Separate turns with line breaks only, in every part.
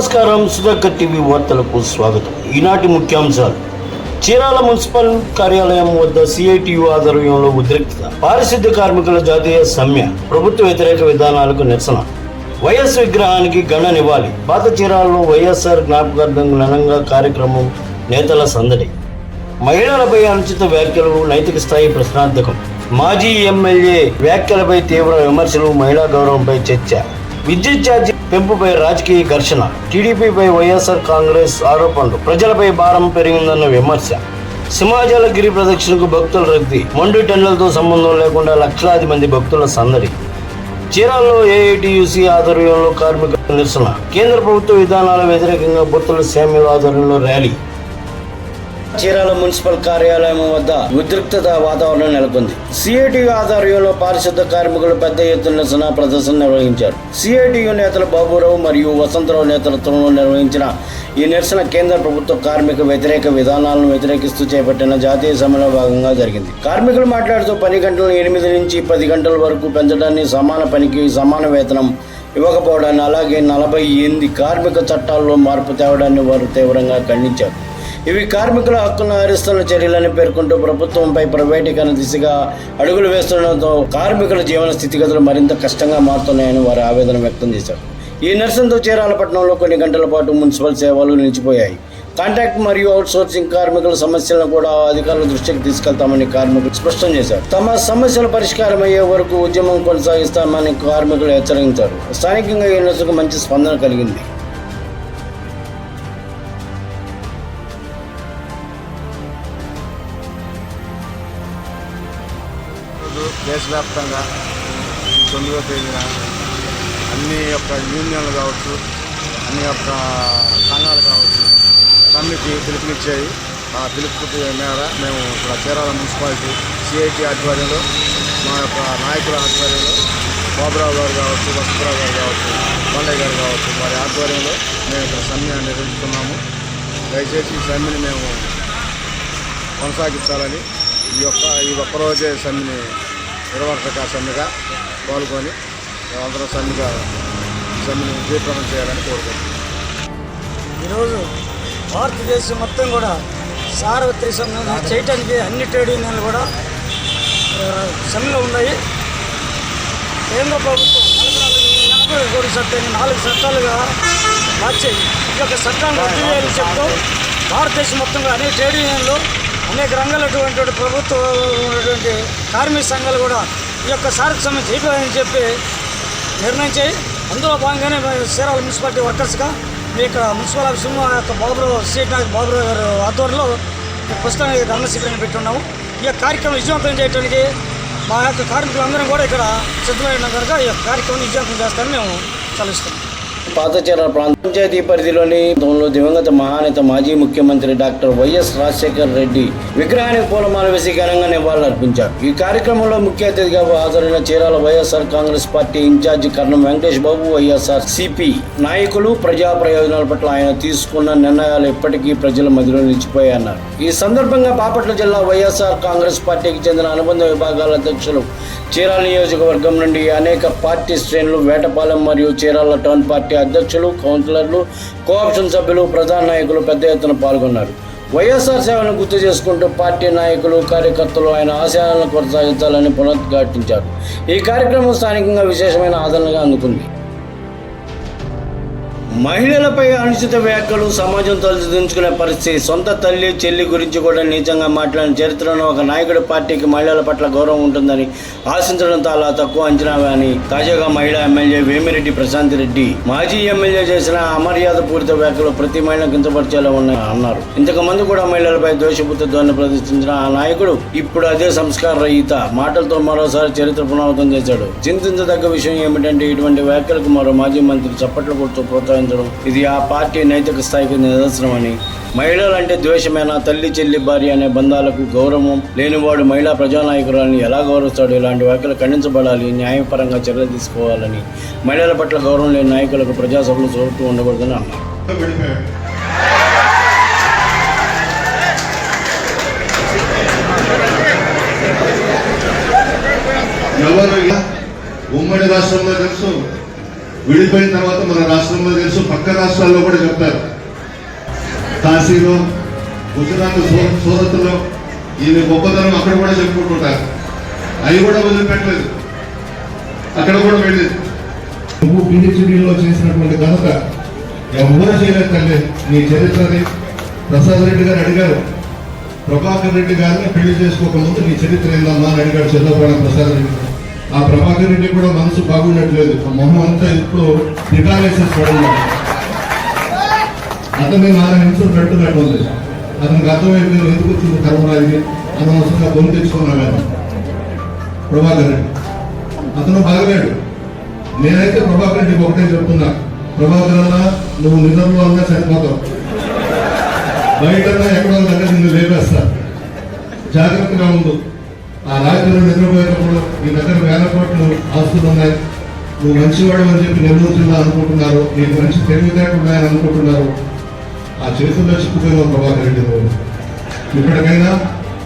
నమస్కారం సుధాకర్ టీవీ వార్తలకు స్వాగతం. ఈనాటి ముఖ్యాంశాలు. చీరాల మున్సిపల్ కార్యాలయం వద్ద సిఐటియు ఆధ్వర్యంలో ఉద్రిక్తత. పారిశుద్ధ్య కార్మికుల జాతీయ సమ్మె ప్రభుత్వ వ్యతిరేక విధానాలకు నిరసన. వైఎస్ విగ్రహానికి గణ నివ్వాలి పాత చీరాలలో వైఎస్ఆర్ జ్ఞాపకార్థం ఘనంగా కార్యక్రమం నేతల సందడి. మహిళలపై అనుచిత వ్యాఖ్యలు నైతిక స్థాయి ప్రశ్నార్థకం. మాజీ ఎమ్మెల్యే వ్యాఖ్యలపై తీవ్ర విమర్శలు మహిళా గౌరవంపై చర్చ. విద్యుత్ ఛార్జీ పెంపుపై రాజకీయ ఘర్షణ. టీడీపీపై వైఎస్ఆర్ కాంగ్రెస్ ఆరోపణలు. ప్రజలపై భారం పెరిగిందన్న విమర్శ. సింహాచల గిరి ప్రదక్షిణకు భక్తుల రద్దీ. మొండి టెండలతో సంబంధం లేకుండా లక్షలాది మంది భక్తుల సందడి. చీరాల్లో ఏఐటియుసి ఆధ్వర్యంలో కార్మిక నిరసన. కేంద్ర ప్రభుత్వ విధానాల వ్యతిరేకంగా భక్తుల శామ్యుల ఆధ్వర్యంలో ర్యాలీ. చీరాల మున్సిపల్ కార్యాలయం వద్ద ఉద్రిక్తత వాతావరణం నెలకొంది. సిఐటి ఆధ్వర్యంలో పారిశుద్ధ కార్మికులు పెద్ద ఎత్తున నిరసన ప్రదర్శన నిర్వహించారు. సిఐటియు నేతలు బాబురావు మరియు వసంతరావు నేతృత్వంలో నిర్వహించిన ఈ నిరసన కేంద్ర ప్రభుత్వ కార్మిక వ్యతిరేక విధానాలను వ్యతిరేకిస్తూ చేపట్టిన జాతీయ సమ్మెలో భాగంగా జరిగింది. కార్మికులు మాట్లాడుతూ పని గంటలను ఎనిమిది నుంచి పది గంటల వరకు పెంచడాన్ని సమాన పనికి సమాన వేతనం ఇవ్వకపోవడాన్ని అలాగే నలభై ఎనిమిది కార్మిక చట్టాల్లో మార్పు తేవడాన్ని వారు తీవ్రంగా ఖండించారు. ఇవి కార్మికుల హక్కులను హరిస్తున్న చర్యలని పేర్కొంటూ ప్రభుత్వంపై ప్రైవేటీకరణ దిశగా అడుగులు వేస్తుండటంతో కార్మికుల జీవన స్థితిగతులు మరింత కష్టంగా మారుతున్నాయని వారు ఆవేదన వ్యక్తం చేశారు. ఈ నిరసనతో చీరాలపట్నంలో కొన్ని గంటల పాటు మున్సిపల్ సేవలు నిలిచిపోయాయి. కాంట్రాక్ట్ మరియు అవుట్సోర్సింగ్ కార్మికుల సమస్యలను కూడా అధికారుల దృష్టికి తీసుకెళ్తామని కార్మికులు స్పష్టం చేశారు. తమ సమస్యల పరిష్కారం అయ్యే వరకు ఉద్యమం కొనసాగిస్తామని కార్మికులు హెచ్చరించారు. స్థానికంగా ఈ నిరసనకు మంచి స్పందన కలిగింది.
ఈరోజు దేశవ్యాప్తంగా తొమ్మిదో తేదీన అన్ని యొక్క యూనియన్లు కావచ్చు అన్ని యొక్క సంఘాలు కావచ్చు సమ్మెకి పిలుపునిచ్చాయి. ఆ పిలుపు మేర మేము ఇక్కడ చీరాల మున్సిపాలిటీ సిఐటి ఆధ్వర్యంలో మా యొక్క నాయకుల ఆధ్వర్యంలో బాబురావు గారు కావచ్చు వసుపురావు గారు కావచ్చు కొండయ్య గారు కావచ్చు వారి ఆధ్వర్యంలో మేము ఇక్కడ సమ్మె నిర్వహిస్తున్నాము. దయచేసి ఈ సమ్మెని మేము కొనసాగించాలని ఈ యొక్క ఈ ఒక్కరోజే సమ్మెని నిర్వర్తక సమ్మెగా పాల్గొని అందరూ సమ్మెగా సమ్మెను విజయప్రదం చేయాలని కోరుకుంటున్నాం.
ఈరోజు భారతదేశం మొత్తం కూడా సార్వత్రిక సమ్మె చేయటానికి అన్ని ట్రేడ్ యూనియన్లు కూడా ఆ, సమ్మెలో ఉన్నాయి. కేంద్ర ప్రభుత్వం నలభై కోటి చట్టాన్ని నాలుగు చట్టాలుగా మార్చాయి ఈ యొక్క చట్టాన్ని రద్దు చేయాలని చెప్తూ భారతదేశం మొత్తంగా అనేక ట్రేడ్ యూనియన్లు అనేక రంగాలటువంటి ప్రభుత్వం ఉన్నటువంటి కార్మిక సంఘాలు కూడా ఈ యొక్క సారథ్యం సమ్మె చేయకూడదని చెప్పి నిర్ణయించాయి అందులో భాగంగానే చీరాల మున్సిపాలిటీ వర్కర్స్గా మీ యొక్క మున్సిపల్ ఆఫీస్ మా యొక్క బాబురావు సీట్ బాబురావు గారు ఆధ్వర్యంలో ఈ పుస్తకాన్ని ధర్మ శిబిరాన్ని పెట్టున్నాము ఈ యొక్క కార్యక్రమం విజయవంతం చేయడానికి మా యొక్క కార్మికులందరం కూడా ఇక్కడ సిద్ధమైన కనుక ఈ యొక్క కార్యక్రమం విజయవంతం చేస్తారని మేము సెలవిస్తున్నాం.
పాతచీర ప్రాంత పంచాయతీ పరిధిలోని దివంగత మహానేత మాజీ ముఖ్యమంత్రి డాక్టర్ వైఎస్ రాజశేఖర్ రెడ్డి విగ్రహానికి పూలమాల వేసి ఘనంగా నివాళులర్పించారు. ఈ కార్యక్రమంలో ముఖ్య అతిథిగా హాజరైన Chirala YSR Congress party incharge Karnam Venkatesh Babu YSR CP నాయకులు ప్రజా ప్రయోజనాల పట్ల ఆయన తీసుకున్న నిర్ణయాలు ఇప్పటికీ ప్రజల మధ్యలో నిలిచిపోయాయన్నారు ఈ సందర్భంగా బాపట్ల జిల్లా వైఎస్ఆర్ కాంగ్రెస్ పార్టీకి చెందిన అనుబంధ విభాగాల అధ్యక్షులు చీరాల నియోజకవర్గం నుండి అనేక పార్టీ శ్రేణులు వేటపాలెం మరియు చీరాల టౌన్ పార్టీ అధ్యక్షులు కౌన్సిలర్లు కోఆప్షన్ సభ్యులు ప్రధాన నాయకులు పెద్ద ఎత్తున పాల్గొన్నారు. వైఎస్ఆర్ సేవలను గుర్తు చేసుకుంటూ పార్టీ నాయకులు కార్యకర్తలు ఆయన ఆశయాలను కొనసాగించాలని పునరుద్ఘాటించారు. ఈ కార్యక్రమం స్థానికంగా విశేషమైన ఆదరణగా అందుకుంది. మహిళలపై అనుచిత వ్యాఖ్యలు సమాజం తలుచుదించుకునే పరిస్థితి సొంత తల్లి చెల్లి గురించి కూడా నీచంగా మాట్లాడిన చరిత్రను ఒక నాయకుడి పార్టీకి మహిళల పట్ల గౌరవం ఉంటుందని ఆశించడం చాలా తక్కువ అంచనా అని తాజాగా మహిళా ఎమ్మెల్యే వేమిరెడ్డి ప్రశాంత్ రెడ్డి మాజీ ఎమ్మెల్యే చేసిన అమర్యాద పూరిత వ్యాఖ్యలు ప్రతి మహిళ కించపరిచేలా ఉన్నాయి అన్నారు. ఇంతకు ముందు కూడా మహిళలపై ద్వేషపూరిత ధ్వని ప్రదర్శించిన ఆ నాయకుడు ఇప్పుడు అదే సంస్కార రహిత మాటలతో మరోసారి చరిత్ర పునరావృతం చేశాడు. చింతించదగ్గ విషయం ఏమిటంటే ఇటువంటి వ్యాఖ్యలకు మరో మాజీ మంత్రి చప్పట్లు కొడుతూ ప్రోత్సహించడం ఇది ఆ పార్టీ నైతిక స్థాయికి నిదర్శనమని. మహిళలంటే ద్వేషమైన? తల్లి చెల్లి భార్య అనే బంధాలకు గౌరవం లేనివాడు మహిళా ప్రజానాయకురాలని ఎలా గౌరవిస్తాడు? ఇలాంటి వ్యాఖ్యలు ఖండించబడాలి న్యాయపరంగా చర్యలు తీసుకోవాలని. మహిళల పట్ల గౌరవం లేని నాయకులకు ప్రజాసభలు చూపుతూ ఉండకూడదని అన్నారు.
ఉమ్మడి రాష్ట్రంలో తెలుసు? విడిపోయిన తర్వాత మన రాష్ట్రంలో తెలుసు పక్క రాష్ట్రాల్లో కూడా చెప్తారు. కాశీలో గుజరాత్ సూరత్లో ఈమె గొప్పతనం అక్కడ కూడా చెప్పుకుంటుంటారు. అవి కూడా వదిలిపెట్టలేదు. అక్కడ కూడా వెళ్ళేది నువ్వు పిహెచ్డీలో చేసినటువంటి ఘనత ఎవరూ చేయలేదు తల్లి నీ చరిత్రని ప్రసాద్ రెడ్డి గారు అడిగారు. ప్రభాకర్ రెడ్డి గారిని పెళ్ళి చేసుకోకముందు నీ చరిత్ర ఏందమ్మా అని అడిగాడు చంద్రబాబు ప్రసాద్ రెడ్డి గారు. ఆ ప్రభాకర్ రెడ్డి కూడా మనసు బాగున్నట్లేదు ఆ మొహం అంతా ఇప్పుడు నిటాలేసేసి పడున్నాడు అతన్ని నాలుగు నిమిషం పెట్టున్నట్టు ఉంది. అతనికి అర్థమైంది ఎందుకు వచ్చింది కర్మరా ఇది అనవసరంగా బొమ్మ తెచ్చుకున్నాను ప్రభాకర్ రెడ్డి. అతను బాగలేడు. నేనైతే ప్రభాకర్ రెడ్డికి ఒకటే చెప్తున్నా. ప్రభాకర్ అన్న నువ్వు నిజంలో అన్నా చనిపోతావు బయట ఎక్కడో దగ్గర నిన్ను లేపేస్తా. జాగ్రత్తగా ఉండు. ఆ రాత్రిలో నిద్రపోయేటప్పుడు నీ దగ్గర వేల కోట్లు ఆస్తులు ఉన్నాయి. నువ్వు మంచివాడు అని చెప్పి నెల్లూరు జిల్లా అనుకుంటున్నారు. నీకు మంచి తెలివితేటలు ఉన్నాయని అనుకుంటున్నారు. ఆ చేతుల్లో చిక్కుపోయిన ప్రభాకర్ రెడ్డి నువ్వు ఇప్పటికైనా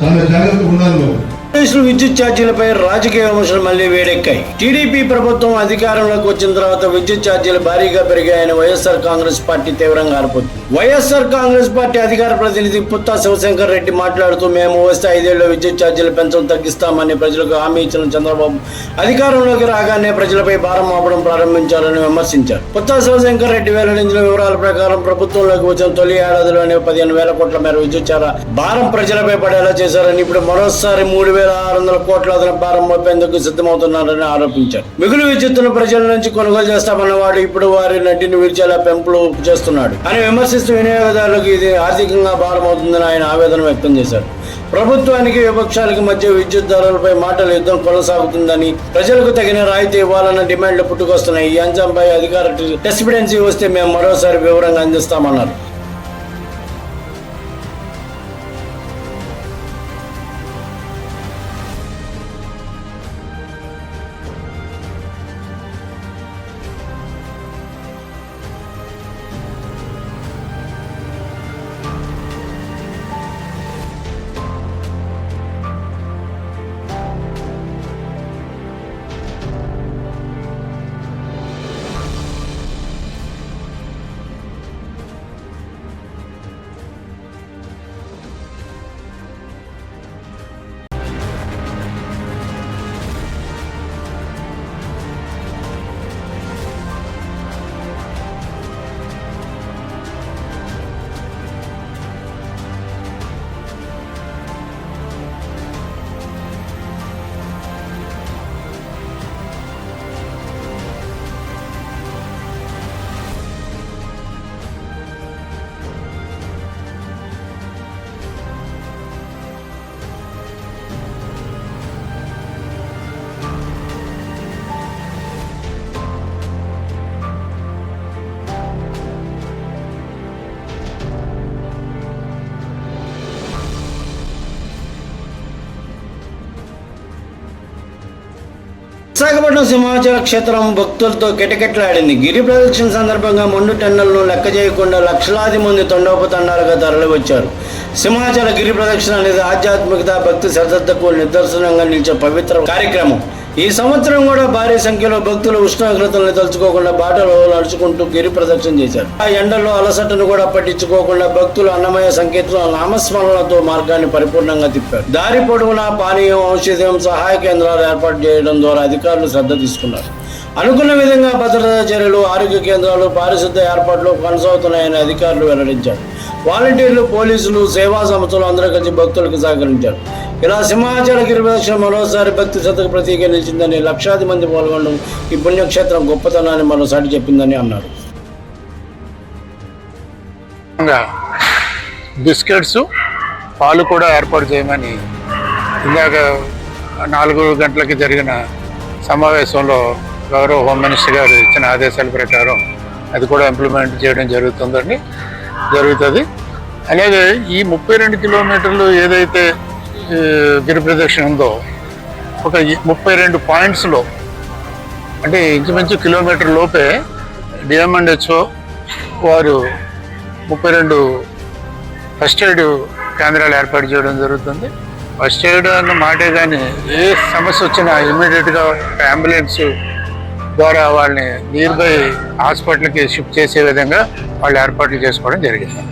చాలా జాగ్రత్తగా ఉండాలి నువ్వు.
ఆంధ్రప్రదేశ్లో విద్యుత్ ఛార్జీలపై రాజకీయ విమర్శలు మళ్ళీ వేడెక్కాయి. టీడీపీ ప్రభుత్వం అధికారంలోకి వచ్చిన తర్వాత విద్యుత్ ఛార్జీలు భారీగా పెరిగాయని వైఎస్ఆర్ కాంగ్రెస్ పార్టీ తీవ్రంగా ఆరోపించింది వైఎస్ఆర్ కాంగ్రెస్ పార్టీ అధికార ప్రతినిధి పుత్తా శివశంకర్ రెడ్డి మాట్లాడుతూ మేము వస్తే ఐదేళ్ళు విద్యుత్ ఛార్జీలు పెంచడం తగ్గిస్తామని ప్రజలకు హామీ ఇచ్చిన చంద్రబాబు అధికారంలోకి రాగానే ప్రజలపై భారం మోపడం ప్రారంభించాలని విమర్శించారు. పుత్తా శివశంకర్ రెడ్డి వెల్లడించిన వివరాల ప్రకారం ప్రభుత్వంలోకి వచ్చిన తొలి ఏడాదిలోనే పదిహేను వేల కోట్ల మేర విద్యుత్ భారం ప్రజలపై పడేలా చేశారని ఇప్పుడు మరోసారి మూడు వేల ఆరు వందల కోట్ల అదనపు భారం మోపేందుకు సిద్ధమవుతున్నారని ఆరోపించారు. మిగులు విద్యుత్తును ప్రజల నుంచి కొనుగోలు చేస్తామన్న వాడు ఇప్పుడు వారి నటిని విడిచేలా పెంపులు చేస్తున్నాడు. అని విమర్శిస్తూ వినియోగదారులకు ఇది ఆర్థికంగా భారం అవుతుందని ఆయన ఆవేదన వ్యక్తం చేశారు. ప్రభుత్వానికి విపక్షాలకి మధ్య విద్యుత్ ధరలపై మాటల యుద్ధం కొనసాగుతుందని ప్రజలకు తగిన రాయితీ ఇవ్వాలన్న డిమాండ్లు పుట్టుకొస్తున్నాయి. ఈ అంశంపై అధికార డెసిడెన్సీ వస్తే మేము మరోసారి వివరంగా అందిస్తామన్నారు. విశాఖపట్నం సింహాచల క్షేత్రం భక్తులతో కిటకిటలాడింది. గిరి ప్రదక్షిణ సందర్భంగా మొండు టెండలను లెక్క చేయకుండా లక్షలాది మంది తండోపతండాలుగా తరలివచ్చారు. సింహాచల గిరి ప్రదక్షిణ అనేది ఆధ్యాత్మికత భక్తి శ్రద్ధకు నిదర్శనంగా నిలిచే పవిత్ర కార్యక్రమం. ఈ సంవత్సరం కూడా భారీ సంఖ్యలో భక్తులు ఉష్ణోగ్రతలను తలుచుకోకుండా బాటలో నడుచుకుంటూ గిరి ప్రదక్షిణ చేశారు. ఆ ఎండలో అలసటను కూడా పట్టించుకోకుండా భక్తులు అన్నమయ సంకేతం నామస్మరణలతో మార్గాన్ని పరిపూర్ణంగా తిప్పారు. దారి పొడవునా పానీయం ఔషధం సహాయ కేంద్రాలు ఏర్పాటు చేయడం ద్వారా అధికారులు శ్రద్ధ తీసుకున్నారు. అనుకున్న విధంగా భద్రతా చర్యలు ఆరోగ్య కేంద్రాలు పారిశుద్ధ ఏర్పాట్లు కొనసాగుతున్నాయని అధికారులు వెల్లడించారు. వాలంటీర్లు పోలీసులు సేవా సంస్థలు అందరూ కలిసి భక్తులకు సహకరించారు. ఇలా సింహాచల గిరి మరోసారి భక్తి శ్రద్ధకు ప్రతీక నిలిచిందని లక్షాది మంది పాల్గొనడం ఈ పుణ్యక్షేత్రం గొప్పతనాన్ని మరోసారి చెప్పిందని అన్నారు.
ఇంకా బిస్కెట్స్ పాలు కూడా ఏర్పాటు చేయమని ఇందాక నాలుగు గంటలకి జరిగిన సమావేశంలో గౌరవ హోమ్ మినిస్టర్ గారు ఇచ్చిన ఆదేశాల ప్రకారం అది కూడా ఇంప్లిమెంట్ చేయడం జరుగుతుందని జరుగుతుంది. అలాగే ఈ ముప్పై రెండు కిలోమీటర్లు ఏదైతే గిరి ప్రదక్షిణ ఉందో ఒక ముప్పై రెండు పాయింట్స్లో అంటే ఇంచుమించు కిలోమీటర్ లోపే డిఎంఎండ్హెచ్ఓ వారు ముప్పై రెండు ఫస్ట్ ఎయిడ్ కేంద్రాలు ఏర్పాటు చేయడం జరుగుతుంది. ఫస్ట్ ఎయిడ్ అన్న మాటే కానీ ఏ సమస్య వచ్చినా ఇమీడియట్గా అంబులెన్స్ ద్వారా వాళ్ళని నియర్ బై హాస్పిటల్కి షిఫ్ట్ చేసే విధంగా వాళ్ళు ఏర్పాట్లు చేసుకోవడం జరిగింది.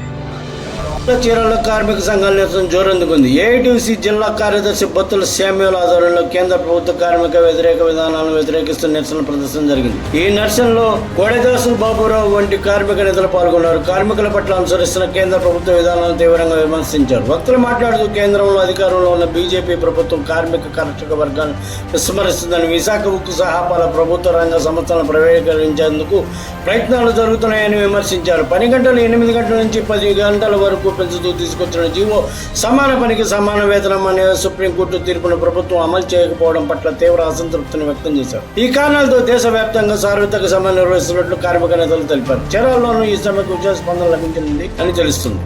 చీరల కార్మిక సంఘాల నిరసన జోరందుకుంది. ఏఐటీసీ జిల్లా కార్యదర్శి బొత్తుల శామ్యుల ఆధ్వర్యంలో కేంద్ర ప్రభుత్వ కార్మిక వ్యతిరేక విధానాలను వ్యతిరేకిస్తూ నిరసన ప్రదర్శన జరిగింది. ఈ నిరసనలో కోడెదాసులు బాబురావు వంటి కార్మిక నేతలు పాల్గొన్నారు. కార్మికుల పట్ల అనుసరిస్తున్న కేంద్ర ప్రభుత్వ విధానాలను తీవ్రంగా విమర్శించారు. భక్తులు మాట్లాడుతూ కేంద్రంలో అధికారంలో ఉన్న బీజేపీ ప్రభుత్వం కార్మిక కర్షక వర్గాన్ని విస్మరిస్తుందని విశాఖ ఉక్కు సహాపాల ప్రభుత్వ రంగ సంస్థలను ప్రవేశించేందుకు ప్రయత్నాలు జరుగుతున్నాయని విమర్శించారు. పని గంటలు ఎనిమిది గంటల నుంచి పది గంటల వరకు పెంచుతూ తీసుకొచ్చిన జీవో సమాన పనికి సమాన వేతనం అనే సుప్రీంకోర్టు తీర్పును ప్రభుత్వం అమలు చేయకపోవడం పట్ల తీవ్ర అసంతృప్తిని వ్యక్తం చేశారు ఈ కారణాలతో దేశవ్యాప్తంగా సార్వత్రిక సమ్మె నిర్వహిస్తున్నట్లు కార్మిక నేతలు తెలిపారు చీరాల్లోనూ ఈ సమ్మెకు ఉద్యోగ స్పందన లభించింది అని తెలుస్తుంది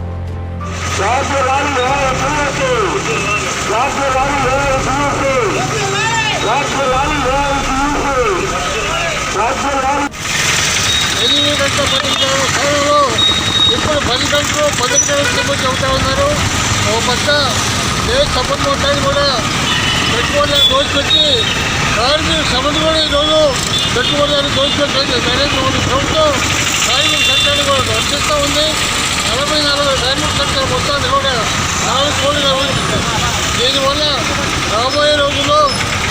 ఎనిమిది గంటల పది గంటల సమయంలో ఇప్పుడు పది గంటలు పది గంటల సమయం చెబుతా ఉన్నారు. ఓ పక్క దేశ సంబంధం మొత్తాన్ని కూడా పెట్టుబడులను దోచిపెట్టి కార్మిక సభను కూడా ఈరోజు పెట్టుబడులను దోచిపెట్టింది నరేంద్ర మోడీ ప్రభుత్వం కార్మిక సంఘాన్ని కూడా రక్షిస్తూ ఉంది. నలభై నలభై కార్మిక సంఘాల మొత్తాన్ని కూడా నాలుగు కోట్లుగా ఉంది దీనివల్ల రాబోయే రోజుల్లో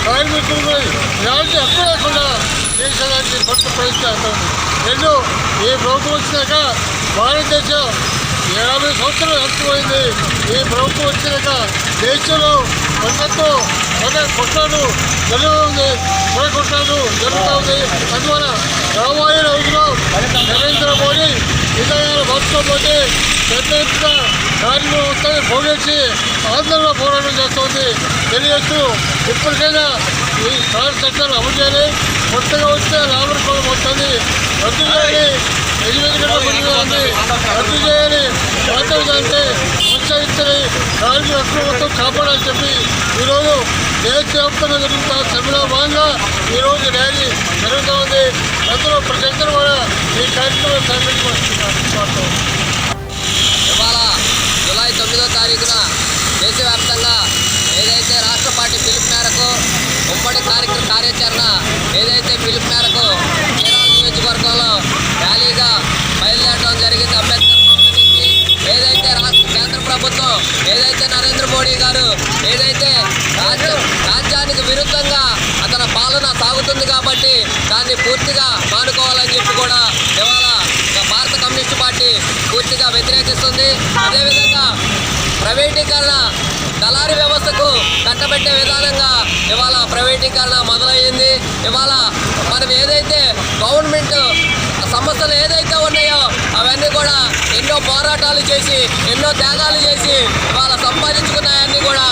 కార్మికులు ఎలాంటి హక్కు లేకుండా దేశానికి భక్తి ప్రయత్నం రెండు ఏ ప్రభుత్వం వచ్చినాక భారతదేశం యాభై సంవత్సరాలు నష్టపోయింది ఈ ప్రభుత్వం వచ్చినాక దేశంలో పంటతో అదే కొట్లాడు జరుగుతుంది మన కొట్లాడు జరుగుతూ ఉంది. అందువల్ల రాబోయే రోజుల్లో నరేంద్ర మోడీ విధానాలు మార్చుకోకపోతే పెద్ద ఎత్తున కార్మిక వస్తాయని పోగేసి ఆందోళన పోరాటం చేస్తోంది. తెలియజేస్తూ ఇప్పటికైనా ఈ కారు చట్టాలు అమలు చేయాలి. కొత్తగా వస్తే లాభం కోడ్ వస్తుంది రద్దు చేయాలి. ఎనిమిది గంటల పని రద్దు చేయాలి పాత విధాన్ని కొనసాగించాలి కార్మిక హక్కులు మొత్తం కాపాడాలని చెప్పి ఈరోజు దేశవ్యాప్తంగా జరుగుతున్న సభలో భాగంగా ఈరోజు ర్యాలీ జరుగుతూ ఉంది అందులో ప్రజలందరూ కూడా ఈ కార్యక్రమం సహకరించబడుతున్నారు
ఇవాళ జూలై తొమ్మిదో తారీఖున దేశవ్యాప్తంగా ఏదైతే రాష్ట్ర పార్టీ పిలుపు మేరకు ఉమ్మడి కార్యక్రమ కార్యాచరణ ఏదైతే పిలుపు మేరకు నియోజకవర్గంలో ర్యాలీగా ఏదైతే నరేంద్ర మోడీ గారు ఏదైతే రాజ్య రాజ్యానికి విరుద్ధంగా అతని పాలన సాగుతుంది కాబట్టి దాన్ని పూర్తిగా మానుకోవాలని చెప్పి కూడా ఇవాళ భారత కమ్యూనిస్ట్ పార్టీ పూర్తిగా వ్యతిరేకిస్తుంది. అదేవిధంగా ప్రైవేటీకరణ దళారీ వ్యవస్థకు కట్టబెట్టే విధానంగా ఇవాళ ప్రైవేటీకరణ మొదలయ్యింది. ఇవాళ మనం ఏదైతే గవర్నమెంట్ సమస్యలు ఏదైతే ఉన్నాయో అవన్నీ కూడా ఎన్నో పోరాటాలు చేసి ఎన్నో త్యాగాలు చేసి వాళ్ళ సంపాదించుకున్నాయన్నీ కూడా